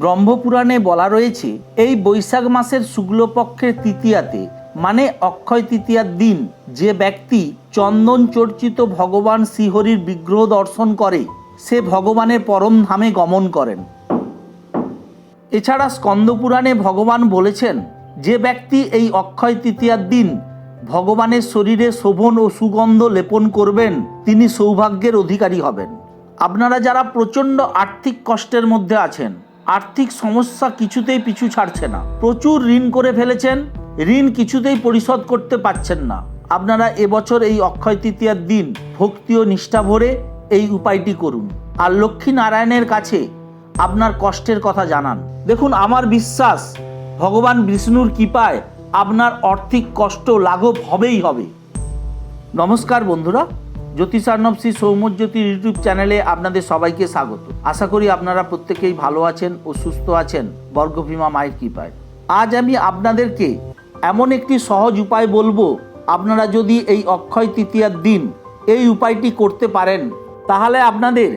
ব্রহ্মপুরাণে বলা রয়েছে, এই বৈশাখ মাসের শুক্লপক্ষের তৃতীয়াতে মানে অক্ষয় তৃতীয়ার দিন, যে ব্যক্তি চন্দন চর্চিত ভগবান শ্রীহরির বিগ্রহ দর্শন করে, সে ভগবানের পরম ধামে গমন করেন। এছাড়া স্কন্দপুরাণে ভগবান বলেছেন, যে ব্যক্তি এই অক্ষয় তৃতীয়ার দিন ভগবানের শরীরে শোভন ও সুগন্ধ লেপন করবেন, তিনি সৌভাগ্যের অধিকারী হবেন। আপনারা যারা প্রচণ্ড আর্থিক কষ্টের মধ্যে আছেন আর্থিক সমস্যা কিছুতেই পিছু ছাড়ছে না। প্রচুর ঋণ করে ফেলেছেন, ঋণ কিছুতেই পরিশোধ করতে পারছেন না। আপনারা এবছর এই অক্ষয় তৃতীয়ার দিন ভক্তি ও নিষ্ঠা ভরে এই উপায়টি করুন। আর লক্ষ্মী নারায়ণের কাছে আপনার কষ্টের কথা জানান। দেখুন, আমার বিশ্বাস, ভগবান বিষ্ণুর কৃপায় আপনার আর্থিক কষ্ট লাঘব হবেই হবে। নমস্কার বন্ধুরা। জ্যোতিষার্ণব শ্রী সৌম্যজ্যোতির ইউটিউব চ্যানেলে আপনাদের সবাইকে স্বাগত। আশা করি আপনারা প্রত্যেকেই ভালো আছেন ও সুস্থ আছেন, বর্গভীমা মায়ের কৃপায়। আজ আমি আপনাদেরকে এমন একটি সহজ উপায় বলব, আপনারা যদি এই অক্ষয় তৃতীয়ার দিন এই উপায়টি করতে পারেন, তাহলে আপনাদের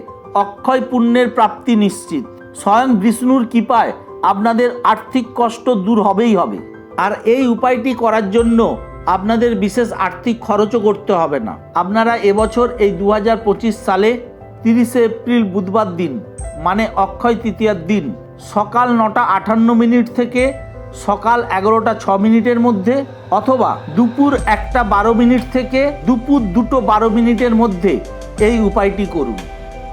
অক্ষয় পুণ্যের প্রাপ্তি নিশ্চিত। স্বয়ং বিষ্ণুর কৃপায় আপনাদের আর্থিক কষ্ট দূর হবেই হবে। আর এই উপায়টি করার জন্য আপনাদের বিশেষ আর্থিক খরচও করতে হবে না। আপনারা এবছর এই দু হাজার পঁচিশ সালে তিরিশে এপ্রিল বুধবার দিন মানে অক্ষয় তৃতীয়ার দিন, সকাল নটা আটান্ন মিনিট থেকে সকাল এগারোটা ছ মিনিটের মধ্যে অথবা দুপুর একটা বারো মিনিট থেকে দুপুর দুটো বারো মিনিটের মধ্যে এই উপায়টি করুন।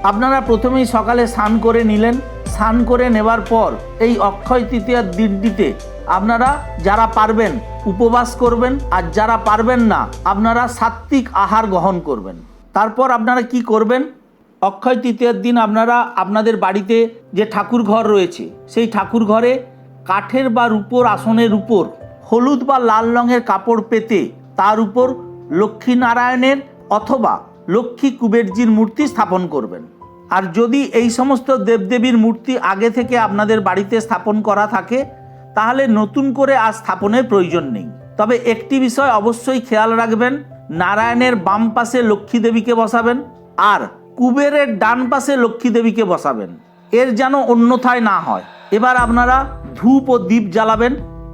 আপনারা প্রথমেই সকালে স্নান করে নিলেন। স্নান করে নেবার পর এই অক্ষয় তৃতীয়ার দিনটিতে আপনারা যারা পারবেন উপবাস করবেন আর যারা পারবেন না, আপনারা সাত্ত্বিক আহার গ্রহণ করবেন। তারপর আপনারা কি করবেন? অক্ষয় তৃতীয়ার দিন আপনারা আপনাদের বাড়িতে যে ঠাকুর ঘর রয়েছে, সেই ঠাকুর ঘরে কাঠের বা রূপোর আসনের উপর হলুদ বা লাল রঙের কাপড় পেতে তার উপর লক্ষ্মীনারায়ণের অথবা লক্ষ্মী কুবেরজির মূর্তি স্থাপন করবেন। আর যদি এই সমস্ত দেবদেবীর মূর্তি আগে থেকে আপনাদের বাড়িতে স্থাপন করা থাকে তাহলে নতুন করে আর স্থাপনের প্রয়োজন নেই। তবে একটি বিষয় অবশ্যই খেয়াল রাখবেন, নারায়ণের বাম পাশে লক্ষ্মী দেবীকে বসাবেন আর কুবেরের ডান পাশে লক্ষ্মী দেবীকে বসাবেন। এর যেন অন্যথায় না হয়। এবার আপনারা ধূপ ও দীপ জ্বালাবেন,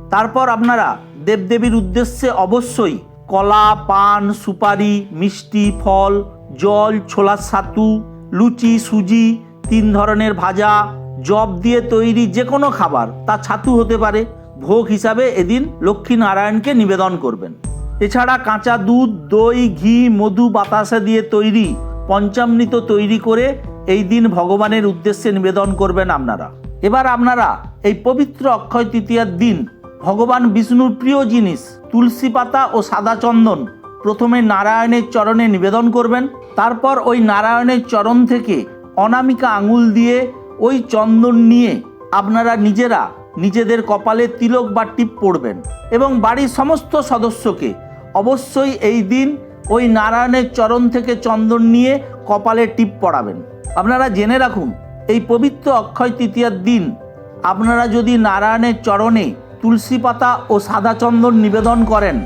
তারপর আপনারা দেবদেবীর উদ্দেশ্যে অবশ্যই কলা, পান, সুপারি, মিষ্টি, ফল, জল, ছোলার সাতু, লুচি, সুজি, তিন ধরনের ভাজা জব দিয়ে তৈরি যে কোনো খাবার, তা ছাতু হতে পারে। ভোগ হিসাবে এদিন লক্ষ্মী নারায়ণকে নিবেদন করবেন। এছাড়া কাঁচা দুধ, দই, ঘি, মধু, বাতাসা দিয়ে তৈরি, পঞ্চামৃত তৈরি করে এই দিন ভগবানের উদ্দেশ্যে নিবেদন করবেন আপনারা। এবার আপনারা এই পবিত্র অক্ষয় তৃতীয়ার দিন ভগবান বিষ্ণুর প্রিয় জিনিস, তুলসী পাতা ও সাদা চন্দন প্রথমে নারায়ণের চরণে নিবেদন করবেন। তারপর ওই নারায়ণের চরণ থেকে অনামিকা আঙুল দিয়ে ওই চন্দন নিয়ে আপনারা নিজেরা নিজেদের কপালে তিলক বা টিপ পড়বেন এবং বাড়ির সমস্ত সদস্যকে অবশ্যই এই দিন ওই নারায়ণের চরণ থেকে চন্দন নিয়ে কপালে টিপ পড়াবেন। আপনারা জেনে রাখুন, এই পবিত্র অক্ষয় তৃতীয়ার দিন আপনারা যদি নারায়ণের চরণে তুলসী পাতা ও সাদা চন্দন নিবেদন করেন,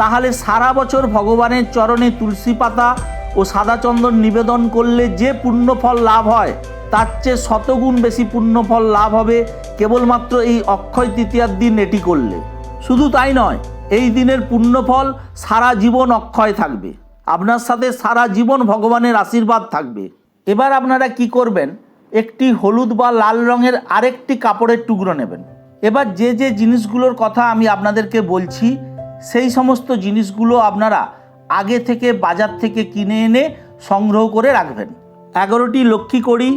তাহলে সারা বছর ভগবানের চরণে তুলসী পাতা ও সাদা চন্দন নিবেদন করলে যে পুণ্যফল লাভ হয় তার চেয়ে শতগুণ বেশি পুণ্যফল লাভ হবে কেবলমাত্র এই অক্ষয় তৃতীয়ার দিন এটি করলে। শুধু তাই নয়, এই দিনের পুণ্যফল সারা জীবন অক্ষয় থাকবে। আপনার সাথে সারা জীবন ভগবানের আশীর্বাদ থাকবে। এবার আপনারা কি করবেন? একটি হলুদ বা লাল রঙের আরেকটি কাপড়ের টুকরো নেবেন। এবার যে যে জিনিসগুলোর কথা আমি আপনাদেরকে বলছি, সেই সমস্ত জিনিসগুলো আপনারা আগে থেকে বাজার থেকে কিনে এনে সংগ্রহ করে রাখবেন। এগারোটি লক্ষ্মী কড়ি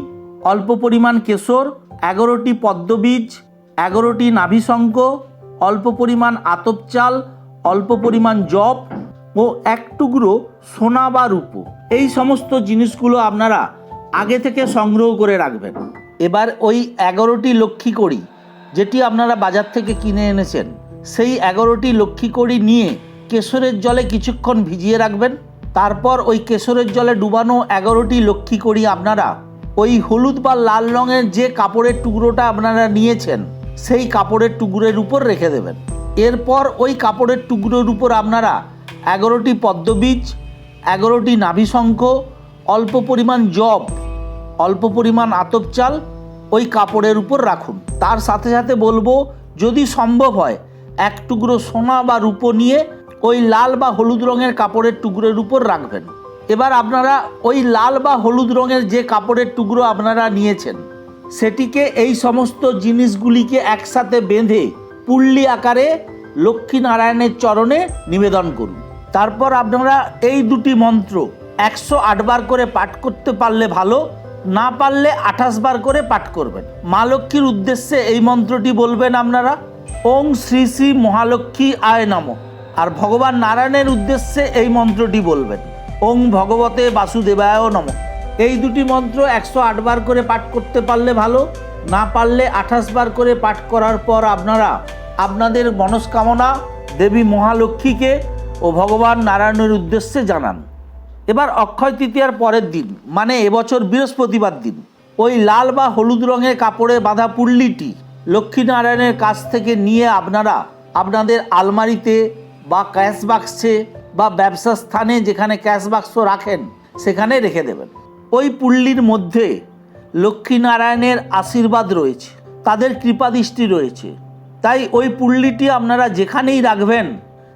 অল্প পরিমাণ কেশর, এগারোটি পদ্মবীজ, এগারোটি নাভিশঙ্ক অল্প পরিমাণ আতপ চাল, অল্প পরিমাণ জব ও এক টুকরো সোনা বা রূপো। এই সমস্ত জিনিসগুলো আপনারা আগে থেকে সংগ্রহ করে রাখবেন। এবার ওই এগারোটি লক্ষ্মী কড়ি যেটি আপনারা বাজার থেকে কিনে এনেছেন, সেই এগারোটি লক্ষ্মী কড়ি নিয়ে কেশরের জলে কিছুক্ষণ ভিজিয়ে রাখবেন। তারপর ওই কেশরের জলে ডুবানো এগারোটি লক্ষ্মী কড়ি আপনারা ওই হলুদ বা লাল রঙের যে কাপড়ের টুকরোটা আপনারা নিয়েছেন, সেই কাপড়ের টুকরোর উপর রেখে দেবেন। এরপর ওই কাপড়ের টুকরোর উপর আপনারা এগারোটি পদ্মবীজ, এগারোটি নাভিশঙ্খ, অল্প পরিমাণ জব, অল্প পরিমাণ আতপ চাল ওই কাপড়ের উপর রাখুন। তার সাথে সাথে বলব, যদি সম্ভব হয়, এক টুকরো সোনা বা রূপো নিয়ে ওই লাল বা হলুদ রঙের কাপড়ের টুকরোর উপর রাখবেন। এবার আপনারা ওই লাল বা হলুদ রঙের যে কাপড়ের টুকরো আপনারা নিয়েছেন, সেটিকে এই সমস্ত জিনিসগুলিকে একসাথে বেঁধে পুল্লি আকারে লক্ষ্মী নারায়ণের চরণে নিবেদন করুন। তারপর আপনারা এই দুটি মন্ত্র একশো আটবার করে পাঠ করতে পারলে ভালো, না পারলে আঠাশ বার করে পাঠ করবেন। মা লক্ষ্মীর উদ্দেশ্যে এই মন্ত্রটি বলবেন আপনারা, ওং শ্রী শ্রী মহালক্ষ্মী আয় নম। আর ভগবান নারায়ণের উদ্দেশ্যে এই মন্ত্রটি বলবেন। ওং ভগবতে বাসুদেবায় নম। এই দুটি মন্ত্র একশো আটবার করে পাঠ করতে পারলে ভালো, না পারলে আঠাশ বার করে পাঠ করার পর আপনারা আপনাদের মনস্কামনা দেবী মহালক্ষ্মীকে ও ভগবান নারায়ণের উদ্দেশ্যে জানান। এবার অক্ষয় তৃতীয়ার পরের দিন মানে এবছর বৃহস্পতিবার দিন, ওই লাল বা হলুদ রঙের কাপড়ে বাঁধা পুল্লিটি লক্ষ্মীনারায়ণের কাছ থেকে নিয়ে আপনারা আপনাদের আলমারিতে বা ক্যাশ বাক্সে বা ব্যবসা স্থানে যেখানে ক্যাশ বাক্স রাখেন সেখানে রেখে দেবেন। ওই পুল্লির মধ্যে লক্ষ্মীনারায়ণের আশীর্বাদ রয়েছে, তাদের কৃপাদৃষ্টি রয়েছে। তাই ওই পুল্লিটি আপনারা যেখানেই রাখবেন,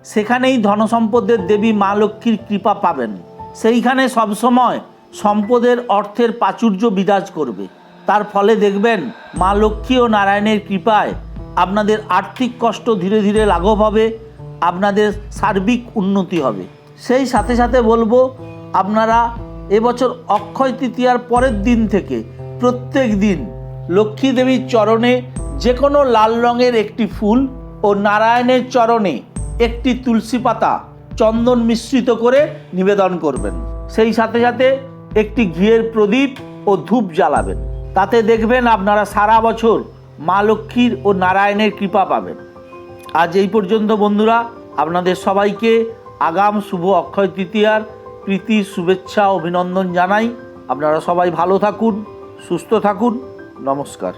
সেখানেই ধনসম্পদের দেবী মা লক্ষ্মীর কৃপা পাবেন। সেইখানে সবসময় সম্পদের অর্থের প্রাচুর্য বিরাজ করবে। তার ফলে দেখবেন মা লক্ষ্মী ও নারায়ণের কৃপায় আপনাদের আর্থিক কষ্ট ধীরে ধীরে লাঘব হবে আপনাদের সার্বিক উন্নতি হবে। সেই সাথে সাথে বলব, আপনারা এবছর অক্ষয় তৃতীয়ার পরের দিন থেকে প্রত্যেক দিন লক্ষ্মী দেবীর চরণে যে কোনো লাল রঙের একটি ফুল ও নারায়ণের চরণে একটি তুলসী পাতা চন্দন মিশ্রিত করে নিবেদন করবেন। সেই সাথে সাথে একটি ঘিয়ের প্রদীপ ও ধূপ জ্বালাবেন। তাতে দেখবেন আপনারা সারা বছর মা লক্ষ্মীর ও নারায়ণের কৃপা পাবেন। আজ এই পর্যন্ত বন্ধুরা, আপনাদের সবাইকে আগাম শুভ অক্ষয় তৃতীয়ার প্রীতি, শুভেচ্ছা, অভিনন্দন জানাই। আপনারা সবাই ভালো থাকুন, সুস্থ থাকুন। নমস্কার।